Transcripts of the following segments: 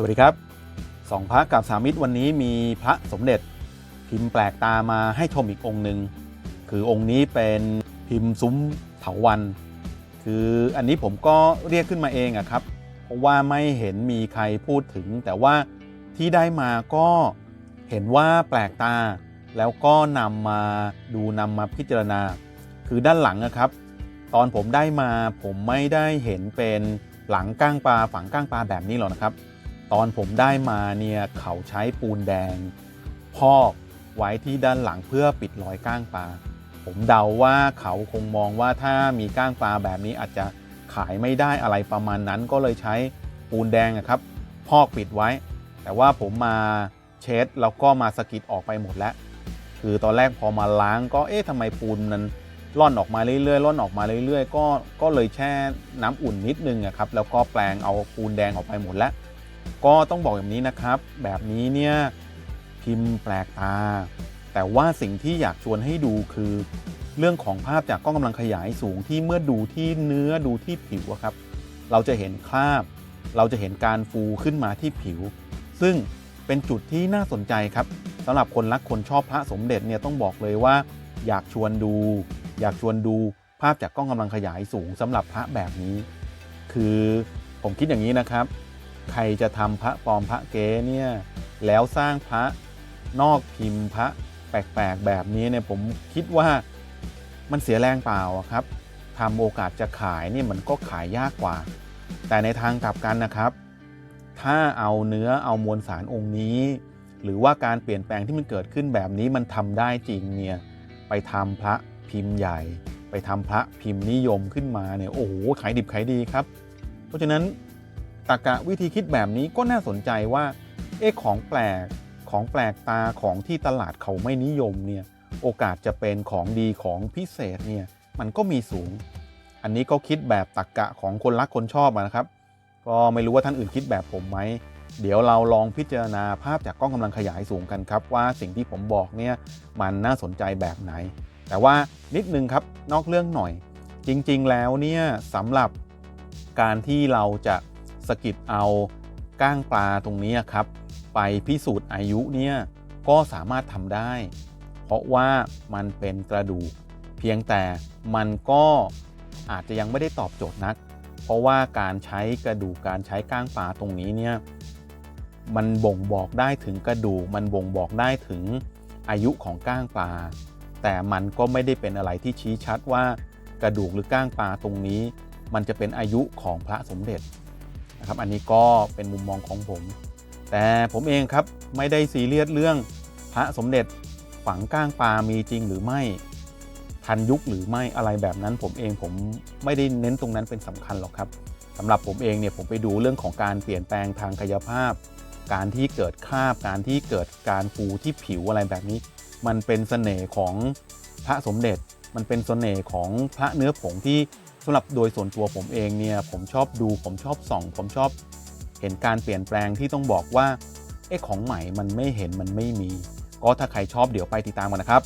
สวัสดีครับสองพระกับสามิตรวันนี้มีพระสมเด็จ พิมพ์แปลกตามาให้ชมอีกองค์หนึ่งคือองค์นี้เป็นพิมพ์ซุ้มเถาวัน คืออันนี้ผมก็เรียกขึ้นมาเองอะครับ เพราะว่าไม่เห็นมีใครพูดถึง แต่ว่าที่ได้มาก็เห็นว่าแปลกตา แล้วก็นำมาดูนำมาพิจารณา คือด้านหลังนะครับ ตอนผมได้มาผมไม่ได้เห็นเป็นหลังก้างปลาฝังก้างปลาแบบนี้หรอกนะครับ ตอนผมได้มาเนี่ยเขาใช้ปูนแดง พอกไว้ที่ด้านหลังเพื่อปิดรอยก้างปลา ผมเดาว่าเขาคงมองว่าถ้ามีก้างปลาแบบนี้อาจจะขายไม่ได้อะไรประมาณนั้น ก็เลยใช้ปูนแดงอะครับ พอกปิดไว้ แต่ว่าผมมาเช็ดแล้วก็มาสกิดออกไปหมดแล้ว คือตอนแรกพอมาล้างก็เอ๊ะทำไมปูนมันล่อนออกมาเรื่อยๆล่อนออกมาเรื่อยๆ ก็ก็เลยแช่น้ำอุ่นนิดนึงอะครับ แล้วก็แปลงเอาปูนแดงออกไปหมดแล้ว ก็ต้องบอกแบบนี้นะครับ แบบนี้เนี่ยพิมพ์แปลกตา แต่ว่าสิ่งที่อยากชวนให้ดูคือ เรื่องของภาพจากกล้องกำลังขยายสูงที่เมื่อดูที่เนื้อดูที่ผิวครับ เราจะเห็นคราบ เราจะเห็นการฟูขึ้นมาที่ผิว ซึ่งเป็นจุดที่น่าสนใจครับสำหรับคนรักคนชอบพระสมเด็จเนี่ยต้องบอกเลยว่า อยากชวนดู อยากชวนดูภาพจากกล้องกำลังขยายสูงสำหรับพระแบบนี้ คือผมคิดอย่างนี้นะครับ ใครจะทำพระปลอมพระเก๊เนี่ยแล้วสร้างพระนอกพิมพ์พระแปลกๆแบบนี้เนี่ยผมคิดว่ามันเสียแรงเปล่าครับทำโอกาสจะขายเนี่ยมันก็ขายยากกว่า แต่ในทางกลับกันนะครับ ถ้าเอาเนื้อเอามวลสารองค์นี้ หรือว่าการเปลี่ยนแปลงที่มันเกิดขึ้นแบบนี้มันทำได้จริงเนี่ยไปทำพระพิมพ์ใหญ่ ไปทำพระพิมพ์นิยมขึ้นมาเนี่ยโอ้โหขายดิบขายดีครับ เพราะฉะนั้น ตากะวิธีคิดแบบนี้ก็น่าสนใจว่าเอ๊ะของแปลกของแปลกตาของที่ตลาดเขาไม่นิยมเนี่ยโอกาสจะเป็นของดีของพิเศษเนี่ยมันก็มีสูง อันนี้ก็คิดแบบตากะของคนรักคนชอบนะครับ ก็ไม่รู้ว่าท่านอื่นคิดแบบผมไหมเดี๋ยวเราลองพิจารณาภาพจากกล้องกำลังขยายสูงกันครับ ว่าสิ่งที่ผมบอกเนี่ยมันน่าสนใจแบบไหน แต่ว่านิดนึงครับนอกเรื่องหน่อย จริงๆแล้วเนี่ยสำหรับการที่เราจะ สกิดเอาก้างปลาตรงนี้ครับ ไปพิสูจน์อายุเนี่ยก็สามารถทำได้ เพราะว่ามันเป็นกระดูก เพียงแต่มันก็อาจจะยังไม่ได้ตอบโจทย์นัก เพราะว่าการใช้กระดูกการใช้ก้างปลาตรงนี้เนี่ยมันบ่งบอกได้ถึงกระดูก มันบ่งบอกได้ถึงอายุของก้างปลา แต่มันก็ไม่ได้เป็นอะไรที่ชี้ชัดว่ากระดูกหรือก้างปลาตรงนี้ มันจะเป็นอายุของพระสมเด็จ นะครับอันนี้ก็เป็นมุมมองของผม แต่ผมเองครับไม่ได้ซีเรียสเรื่องพระสมเด็จฝังก้างปลามีจริงหรือไม่ทันยุคหรือไม่อะไรแบบนั้น ผมเองผมไม่ได้เน้นตรงนั้นเป็นสำคัญหรอกครับสำหรับผมเองเนี่ยผมไปดูเรื่องของการเปลี่ยนแปลงทางกายภาพ การที่เกิดคราบ การที่เกิดการฟูที่ผิวอะไรแบบนี้ มันเป็นเสน่ห์ของพระสมเด็จ มันเป็นเสน่ห์ของพระเนื้อผงที่ำหรับโดยส่วนตัวผมเองเนี่ยผมชอบดูผมชอบส่อง ผมชอบเห็นการเปลี่ยนแปลงที่ต้องบอกว่าเอ๊ะของใหม่มันไม่เห็นมันไม่มี ก็ถ้าใครชอบเดี๋ยวไปติดตามกันนะครับ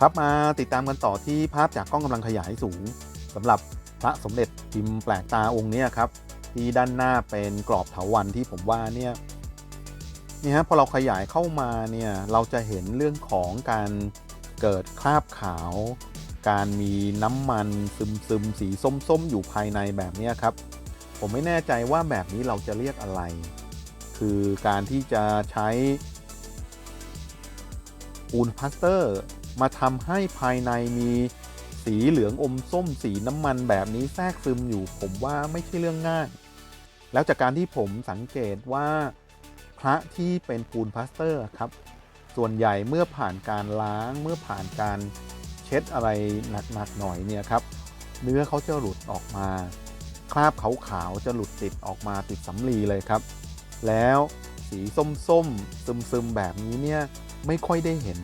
ครับมาติดตามกันต่อที่ภาพจากกล้องกำลังขยายสูงสำหรับพระสมเด็จพิมพ์แปลกตาองค์นี้ครับ ที่ด้านหน้าเป็นกรอบเถาวันที่ผมว่าเนี่ยนี่ฮะพอเราขยายเข้ามาเนี่ยเราจะเห็นเรื่องของการเกิดคราบขาว การมีน้ำมันซึมซึมสีส้มๆ อยู่ภายในแบบนี้ครับ ผมไม่แน่ใจว่าแบบนี้เราจะเรียกอะไร คือการที่จะใช้ปูนพลาสเตอร์ มาทำให้ภายในมีสีเหลืองอมส้มสีน้ำมันแบบนี้แทรกซึมอยู่ ผมว่าไม่ใช่เรื่องง่าย แล้วจากการที่ผมสังเกตว่าพระที่เป็นปูนพลาสเตอร์ครับ ส่วนใหญ่เมื่อผ่านการล้างเมื่อผ่านการเช็ดอะไรหนักๆหน่อยเนี่ยครับ เนื้อเขาจะหลุดออกมา คราบขาวๆจะหลุดติดออกมาติดสำลีเลยครับ แล้วสีส้มๆซึมๆแบบนี้เนี่ยไม่ค่อยได้เห็น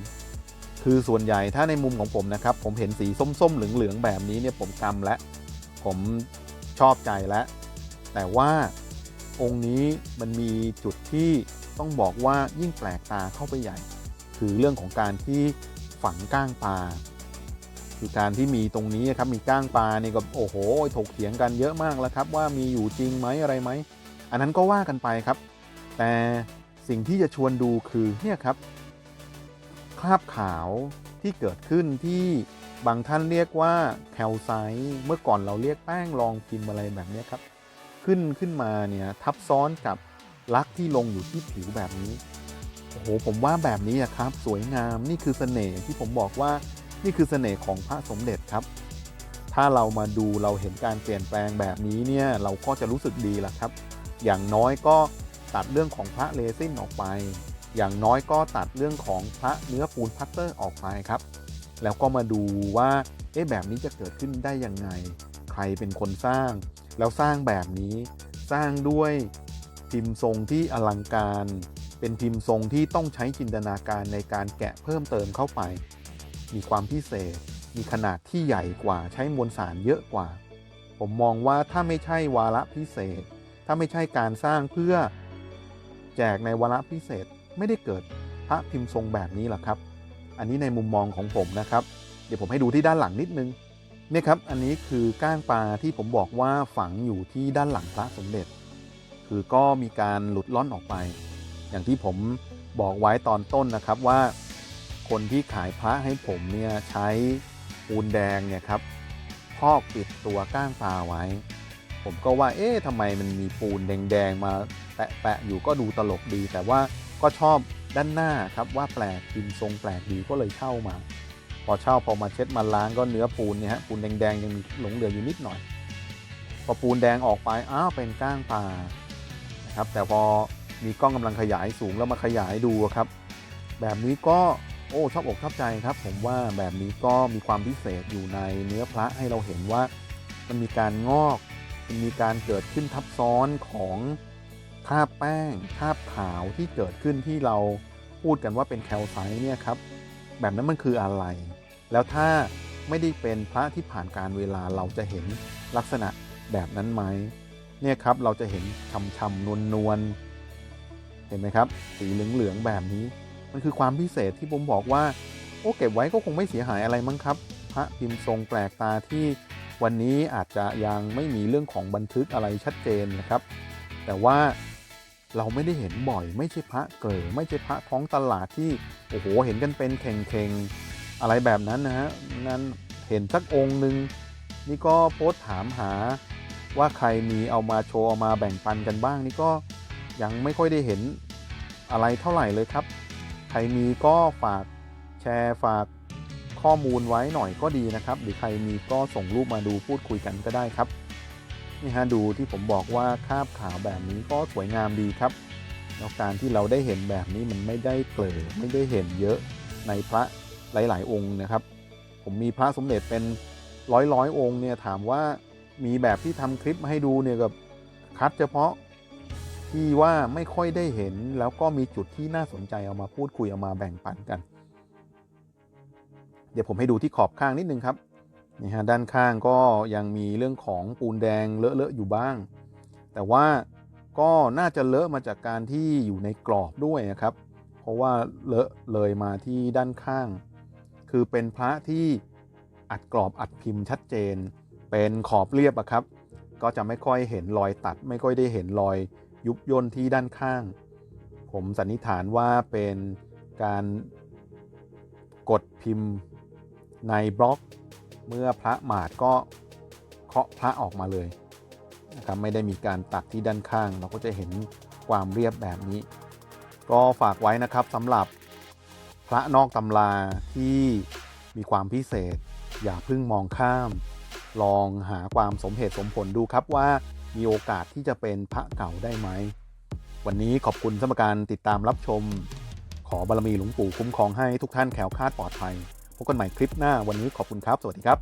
คือส่วนใหญ่ถ้าในมุมของผมนะครับ ผมเห็นสีส้มๆเหลืองๆแบบนี้เนี่ยผมกำและ ผมชอบใจแล้ว แต่ว่าองค์นี้มันมีจุดที่ต้องบอกว่ายิ่งแปลกตาเข้าไปใหญ่ คือเรื่องของการที่ฝังก้างปลาคือการที่มีตรงนี้ครับมีก้างปลานี่ก็โอ้โหถกเถียงกันเยอะมากแล้วครับ ว่ามีอยู่จริงไหมอะไรไหมอันนั้นก็ว่ากันไปครับ แต่สิ่งที่จะชวนดูคือเนี่ยครับคราบขาวที่เกิดขึ้นที่บางท่านเรียกว่าแคลไซต์เมื่อก่อนเราเรียกแป้งรองพิมพ์อะไรแบบนี้ครับ ขึ้นขึ้นมาเนี่ยทับซ้อนกับลักที่ลงอยู่ที่ผิวแบบนี้โอ้โหผมว่าแบบนี้อะครับสวยงามนี่คือเสน่ห์ที่ผมบอกว่านี่คือเสน่ห์ของพระสมเด็จครับ ถ้าเรามาดูเราเห็นการเปลี่ยนแปลงแบบนี้เนี่ยเราก็จะรู้สึกดีละครับ อย่างน้อยก็ตัดเรื่องของพระเลซินออกไป อย่างน้อยก็ตัดเรื่องของพระเนื้อปูนพัตเตอร์ออกไปครับ แล้วก็มาดูว่าเอ๊ะแบบนี้จะเกิดขึ้นได้ยังไง ใครเป็นคนสร้าง แล้วสร้างแบบนี้สร้างด้วยพิมพ์ทรงที่อลังการ เป็นพิมพ์ทรงที่ต้องใช้จินตนาการในการแกะเพิ่มเติมเข้าไป มีความพิเศษ มีขนาดที่ใหญ่กว่าใช้มวลสารเยอะกว่า ผมมองว่าถ้าไม่ใช่วาระพิเศษ ถ้าไม่ใช่การสร้างเพื่อแจกในวาระพิเศษไม่ได้เกิดพระพิมพ์ทรงแบบนี้หรอกครับ อันนี้ในมุมมองของผมนะครับ เดี๋ยวผมให้ดูที่ด้านหลังนิดนึง เนี่ยครับอันนี้คือก้างปลาที่ผมบอกว่าฝังอยู่ที่ด้านหลังพระสมเด็จ คือก็มีการหลุดล่อนออกไป อย่างที่ผมบอกไว้ตอนต้นนะครับว่า คนที่ขายพระให้ผมเนี่ยใช้ปูนแดงเนี่ยครับพอกปิดตัวก้างปลาไว้ ผมก็ว่าเอ๊ะทำไมมันมีปูนแดงๆมาแปะๆอยู่ก็ดูตลกดี แต่ว่าก็ชอบด้านหน้าครับว่าแปลกพิมพ์ทรงแปลกดีก็เลยเช่ามา พอเช่าพอมาเช็ดมาล้างก็เนื้อปูนเนี่ยฮะปูนแดงๆยังมีหลงเหลืออยู่นิดหน่อย พอปูนแดงออกไปอ้าวเป็นก้างปลานะครับ แต่พอมีกล้องกำลังขยายสูงแล้วมาขยายดูครับ แบบนี้ก็โอ้ชอบอกชอบใจครับ ผมว่าแบบนี้ก็มีความพิเศษอยู่ในเนื้อพระให้เราเห็นว่ามันมีการงอกมันมีการเกิดขึ้นทับซ้อนของคราบแป้งคราบขาวที่เกิดขึ้นที่เราพูดกันว่าเป็นแคลไซต์เนี่ยครับ แบบนั้นมันคืออะไร แล้วถ้าไม่ได้เป็นพระที่ผ่านการเวลาเราจะเห็นลักษณะแบบนั้นไหมเนี่ยครับเราจะเห็นช่ำๆนวลๆเห็นไหมครับ สีเหลืองๆแบบนี้ มันคือความพิเศษที่ผมบอกว่าโอ้เก็บไว้ก็คงไม่เสียหายอะไรมั้งครับ พระพิมพ์ทรงแปลกตาที่วันนี้อาจจะยังไม่มีเรื่องของบันทึกอะไรชัดเจนนะครับ แต่ว่าเราไม่ได้เห็นบ่อย ไม่ใช่พระเก๋อไม่ใช่พระท้องตลาดที่โอ้โหเห็นกันเป็นเข่งๆ อะไรแบบนั้นนะฮะนั้นเห็นสักองค์หนึ่งนี่ก็โพสต์ถามหาว่าใครมีเอามาโชว์เอามาแบ่งปันกันบ้าง นี่ก็ยังไม่ค่อยได้เห็นอะไรเท่าไหร่เลยครับ ใครมีก็ฝากแชร์ฝากข้อมูลไว้หน่อยก็ดีนะครับ หรือใครมีก็ส่งรูปมาดูพูดคุยกันก็ได้ครับนี่ฮะดูที่ผมบอกว่าคาบขาวแบบนี้ก็สวยงามดีครับแล้วการที่เราได้เห็นแบบนี้มันไม่ได้เกลอไม่ได้เห็นเยอะในพระ หลาย ๆ องค์นะครับ ผมมีพระสมเด็จเป็นร้อยร้อยองค์เนี่ยถามว่ามีแบบที่ทำคลิปมาให้ดูเนี่ยกับคัดเฉพาะที่ว่าไม่ค่อยได้เห็นแล้วก็มีจุดที่น่าสนใจเอามาพูดคุยเอามาแบ่งปันกัน เดี๋ยวผมให้ดูที่ขอบข้างนิดนึงครับนี่ฮะด้านข้างก็ยังมีเรื่องของปูนแดงเลอะๆอยู่บ้าง แต่ว่าก็น่าจะเลอะมาจากการที่อยู่ในกรอบด้วยนะครับ เพราะว่าเลอะเลยมาที่ด้านข้าง คือเป็นพระที่อัดกรอบอัดพิมพ์ชัดเจน เป็นขอบเรียบอะครับ ก็จะไม่ค่อยเห็นรอยตัด ไม่ค่อยได้เห็นรอยยุบย่นที่ด้านข้าง ผมสันนิษฐานว่าเป็นการกดพิมพ์ในบล็อก เมื่อพระหมาดก็เคาะพระออกมาเลยนะครับไม่ได้มีการตัดที่ด้านข้าง เราก็จะเห็นความเรียบแบบนี้ ก็ฝากไว้นะครับสำหรับ พระนอกตำราที่มีความพิเศษ อย่าเพิ่งมองข้าม ลองหาความสมเหตุสมผลดูครับว่ามีโอกาสที่จะเป็นพระเก่าได้ไหม วันนี้ขอบคุณสมการติดตามรับชม ขอบารมีหลวงปู่คุ้มครองให้ทุกท่านแขล้วคลาดปลอดภัยพบกันใหม่คลิปหน้าวันนี้ขอบคุณครับ สวัสดีครับ